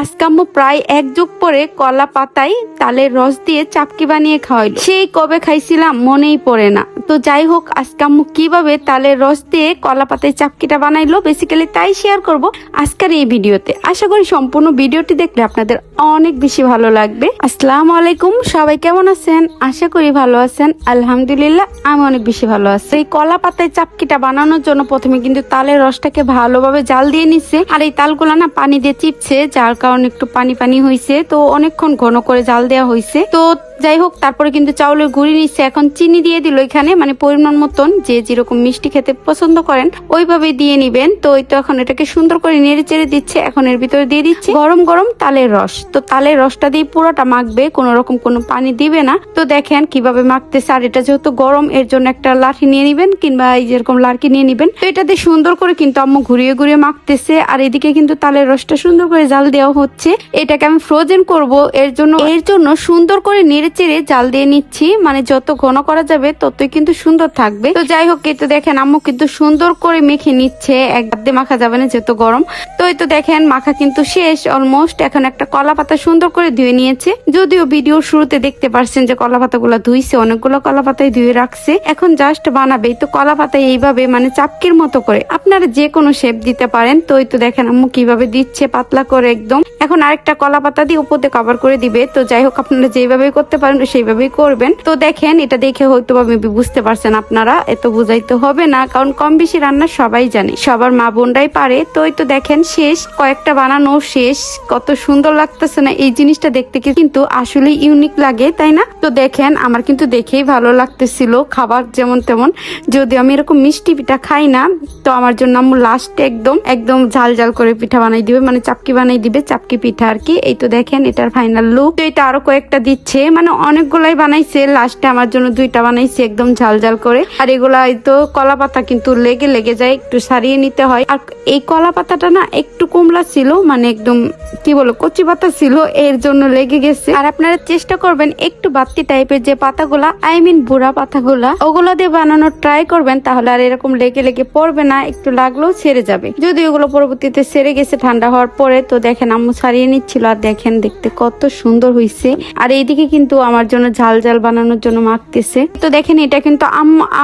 আজকে প্রায় এক যুগ পরে কলা পাতায় তালের রস দিয়ে চাপকি বানিয়ে খাওয়াইলো। সেই কবে খাইছিলাম মনেই পড়ে না। তো যাই হোক আজকে আম্মু কীভাবে তালের রস দিয়ে কলা পাতায় চাপকিটা বানাইলো বেসিক্যালি তাই শেয়ার করব আজকের এই ভিডিওতে। আশা করি সম্পূর্ণ ভিডিওটি দেখলে আপনাদের অনেক বেশি ভালো লাগবে। আসসালামু আলাইকুম, সবাই কেমন আছেন? আশা করি ভালো আছেন। আলহামদুলিল্লাহ, আমি অনেক বেশি ভালো আছি। এই কলা পাতায় চাপকিটা বানানোর জন্য প্রথমে কিন্তু তালের রসটাকে ভালোভাবে জাল দিয়ে নিচ্ছে। আর এই তালগুলা না পানি দিয়ে চিপছে, যার কারণে একটু পানি পানি হয়েছে তো অনেকক্ষণ ঘন করে জাল দেওয়া হয়েছে তো যাই হোক, তারপরে কিন্তু চাউলের গুঁড়ি নিচ্ছে এখন চিনি দিয়ে দিল এখানে মানে পরিমাণ মতন, যে যেরকম মিষ্টি খেতে পছন্দ করেন, ওইভাবে দিয়ে নিবেন। তো ওই তো এখন এটাকে সুন্দর করে নেড়ে চেড়ে দিচ্ছে, এখন এর ভিতরে দিয়ে দিচ্ছে গরম গরম তালের রস। তো তালের রসটা দিয়ে পুরোটা মাখবে, কোনো রকম কোনো পানি দিবে না। তো দেখেন কীভাবে মাখতেছে, আর এটা যেহেতু গরম, এর জন্য একটা লাঠি নিয়ে নিবেন, কিংবা এই যেরকম লাঠি নিয়ে নিবেন। তো এটাতে সুন্দর করে কিন্তু আম্মু ঘুরিয়ে ঘুরিয়ে মাখতেছে, আর এদিকে কিন্তু তালের রসটা সুন্দর করে জাল দেওয়া হচ্ছে। এটাকে আমি ফ্রোজেন করব, এর জন্য এর জন্য সুন্দর করে নেড়ে চেড়ে জাল দিয়ে নিচ্ছি। মানে যত ঘন করা যাবে ততই কিন্তু সুন্দর থাকবে। তো যাই হোক, এই তো দেখেন আম্মু কিন্তু সুন্দর করে মেখে নিচ্ছে। এক দিয়ে মাখা যাবে না যেহেতু গরম। তো এই তো দেখেন, মাখা কিন্তু শেষ অলমোস্ট এখন একটা কলা পাতা সুন্দর করে ধুয়ে নিয়েছে। যদিও ভিডিওর শুরুতে দেখতে পারছেন যে কলা পাতাগুলো ধুইছে, অনেকগুলো কলা পাতায় ধুয়ে রাখছে। এখন জাস্ট বানাবে। তো কলা পাতায় এইভাবে মানে চাপকির মতো করে। আপনারা যে কোনো শেপ দিতে পারেন। তো এই তো দেখেন আম্মু কীভাবে দিচ্ছে, পাতলা করে একদম। এখন আরেকটা কলা পাতা দিয়ে উপরে কভার করে দিবে। তো যাই হোক, আপনারা যেভাবে করতে পারেন, সেইভাবেই করবেন। তো দেখেন, এটা দেখে হয়তো মেবি বুঝতে পারছেন আপনারা, এত বুঝাইতে হবে না, কারণ কম বেশি রান্না সবাই জানে। সবার মা বোনরাই পারে। তো এই তো দেখেন, শেষ, কয়েকটা বানানো শেষ। কত সুন্দর লাগতেছে না, এই জিনিসটা দেখতে কিন্তু আসলে ইউনিক লাগে, তাই না? তো দেখেন, আমার কিন্তু দেখেই ভালো লাগতেছিল, খাবার যেমন তেমন। যদি আমি এরকম মিষ্টি পিঠা খাই না, তো আমার জন্য আম্মু লাস্টে একদম একদম ঝাল ঝাল করে পিঠা বানাই দিবে মানে চাপকি বানাই দিবে চাপকি পিঠা আর কি। এই তো দেখেন, এটার ফাইনাল লুক তো এটা আরও কয়েকটা দিচ্ছে। মানে অনেকগুলাই বানাইছে। লাস্টে আমার জন্য দুইটা বানাইছে, একদম ঝাল ঝাল করে। আর এগুলা তো কলা পাতা কিন্তু লেগে লেগে যায়, একটু সারিয়ে নিতে হয়। আর এই কলা পাতাটা না একটু কমলা ছিল মানে একদম, কি বলো, কচি পাতা ছিল, এর জন্য লেগে গেছে। আর আপনারা চেষ্টা করবেন একটু বাত্তি টাইপের যে পাতাগুলা আই মিন বুড়া পাতাগুলা, ওগুলো দিয়ে বানানোর ট্রাই করবেন, তাহলে আর এরকম লেগে লেগে পড়বে না, একটু লাগলেও ছেড়ে যাবে। যদি ওগুলো পরবর্তীতে সেরে গেছে, ঠান্ডা হওয়ার পরে, তো দেখেন আম্মু ছাড়িয়ে নিচ্ছিল আর দেখেন দেখতে কত সুন্দর হয়েছে আর এইদিকে কিন্তু আমার জন্য ঝাল ঝাল বানানোর জন্য মাখতেছে। তো দেখেন এটা কিন্তু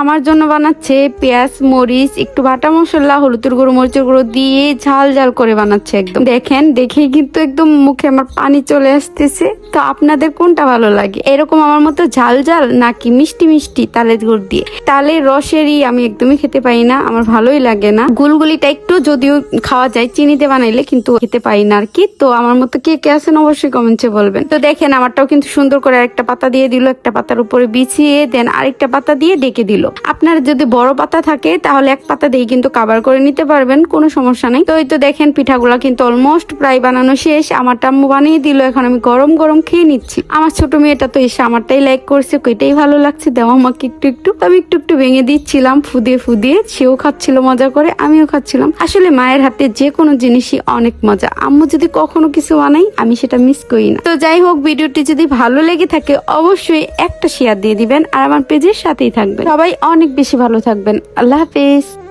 আমার জন্য বানাচ্ছে পেঁয়াজ, মরিচ, একটু বাটা মশলা, হলুদের গুঁড়ো, মরিচের গুঁড়ো দিয়ে ঝাল ঝাল করে বানাচ্ছে একদম। দেখেন দেখে কিন্তু একদম মুখে আমার পানি চলে আসতেছে। তো আপনাদের কোনটা ভালো লাগে? এরকম আমার মতো ঝাল ঝাল নাকি মিষ্টি মিষ্টি তালের গুড় দিয়ে? তালের রসেরই আমি একদমই খেতে পাই না, আমার ভালোই লাগে না। গুলগুলিটা একটু যদিও খাওয়া যায়, চিনিতে বানাইলে কিন্তু খেতে পাই না আর কি। তো আমার মতো কে কে আছেন অবশ্যই কমেন্টে বলবেন। তো দেখেন, আমারটাও কিন্তু সুন্দর করে একটা পাতা দিয়ে দিল, একটা পাতার উপরে বিছিয়ে দেন আরেকটা পাতা দিয়ে ডেকে দিল। আপনার যদি বড় পাতা থাকে, তাহলে এক পাতা দিয়ে কিন্তু কাভার করে নিতে পারবেন, কোনো সমস্যা নেই। তো এই তো দেখেন, পিঠাগুলা কিন্তু অলমোস্ট প্রায় বানানো শেষ। আমার টাম্মু বানিয়ে দিল, এখন আমি গরম গরম খেয়ে নিচ্ছি। আমার ছোট মেয়েটা তো এসে আমারটাই লাইক করছে কইটাই ভালো লাগছে দেওয়া আমাকে একটু একটু। আমি একটু একটু ভেঙে দিচ্ছিলাম, ফুদিয়ে ফুদিয়ে, সেও খাচ্ছিল মজা করে, আমিও খাচ্ছিলাম। আসলে মায়ের হাতে যে কোনো জিনিসই অনেক মজা। আম্মু যদি কখনো কিছু বানাই আমি সেটা মিস করি না। তো যাই হোক, ভিডিওটি যদি ভালো লেগে থাকে, অবশ্যই একটা শেয়ার দিয়ে দিবেন, আর আমার পেজের সাথেই থাকবেন। সবাই অনেক বেশি ভালো থাকবেন। আল্লাহ হাফেজ।